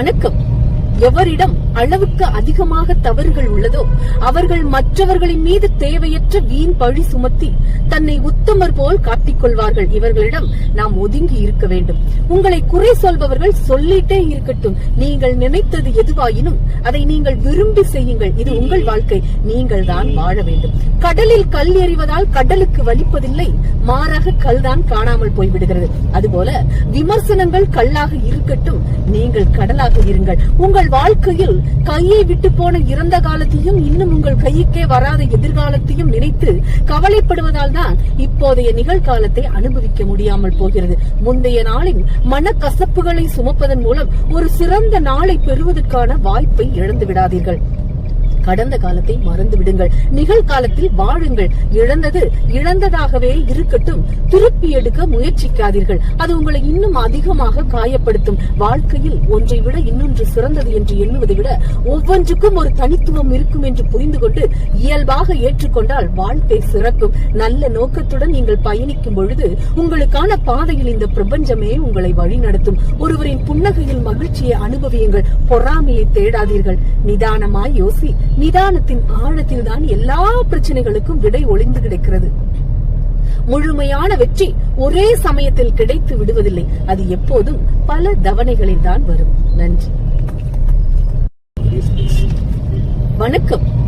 வணக்கம். எவரிடம் அளவுக்கு அதிகமாக தவறுகள் உள்ளதோ அவர்கள் மற்றவர்களின் மீது தேவையற்ற வீண் பழி சுமத்தி தன்னை உத்தமர் போல் காட்டிக் கொள்வார்கள் இவர்களிடம் நாம் ஒதுங்கி இருக்க வேண்டும். உங்களை குறை சொல்பவர்கள் சொல்லிட்டே இருக்கட்டும். நீங்கள் நினைத்தது எதுவாயினும் அதை நீங்கள் விரும்பி செய்யுங்கள். இது உங்கள் வாழ்க்கை. நீங்கள் தான் வாழ வேண்டும். கடலில் கல் எறிவதால் கடலுக்கு வலிப்பதில்லை. மாறாக கல் தான் காணாமல் போய்விடுகிறது அதுபோல விமர்சனங்கள் கல்லாக இருக்கட்டும் நீங்கள் கடலாக இருங்கள். உங்கள் வாழ்க்கையில் கையை விட்டு போன இறந்த காலத்தையும் இன்னும் உங்கள் கைக்கே வராத எதிர்காலத்தையும் நினைத்து கவலைப்படுவதால் தான் இப்போதைய நிகழ்காலத்தை அனுபவிக்க முடியாமல் போகிறது. முந்தைய நாளின் மனக்கசப்புகளை சுமப்பதன் மூலம் ஒரு சிறந்த நாளை பெறுவதற்கான வாய்ப்பை இழந்து விடாதீர்கள். கடந்த காலத்தை மறந்து விடுங்கள் நிகழ்காலத்தில் வாழுங்கள். இழந்தது இழந்ததாகவே இருக்கட்டும். திருப்பி எடுக்க முயற்சிக்காதீர்கள். அது உங்களை இன்னும் அதிகமாக காயப்படுத்தும். வாழ்க்கையில் ஒன்றை விட இன்னொன்று சிறந்தது என்று எண்ணுவதை விட ஒவ்வொன்றுக்கும் ஒரு தனித்துவம் இருக்கும் என்று புரிந்து கொண்டு இயல்பாக ஏற்றுக்கொண்டால் வாழ்க்கை சிறக்கும். நல்ல நோக்கத்துடன் நீங்கள் பயணிக்கும் பொழுது உங்களுக்கான பாதையில் இந்த பிரபஞ்சமே உங்களை வழிநடத்தும். ஒருவரின் புன்னகையில் மகிழ்ச்சியை அனுபவியுங்கள். பொறாமையை தேடாதீர்கள். நிதானமாய் யோசி. நிதானத்தின் ஆழத்தில் தான் எல்லா பிரச்சனைகளுக்கும் விடை ஒளிந்து கிடைக்கிறது. முழுமையான வெற்றி ஒரே சமயத்தில் கிடைத்து விடுவதில்லை. அது எப்போதும் பல தவணைகளில் தான் வரும். நன்றி. வணக்கம்.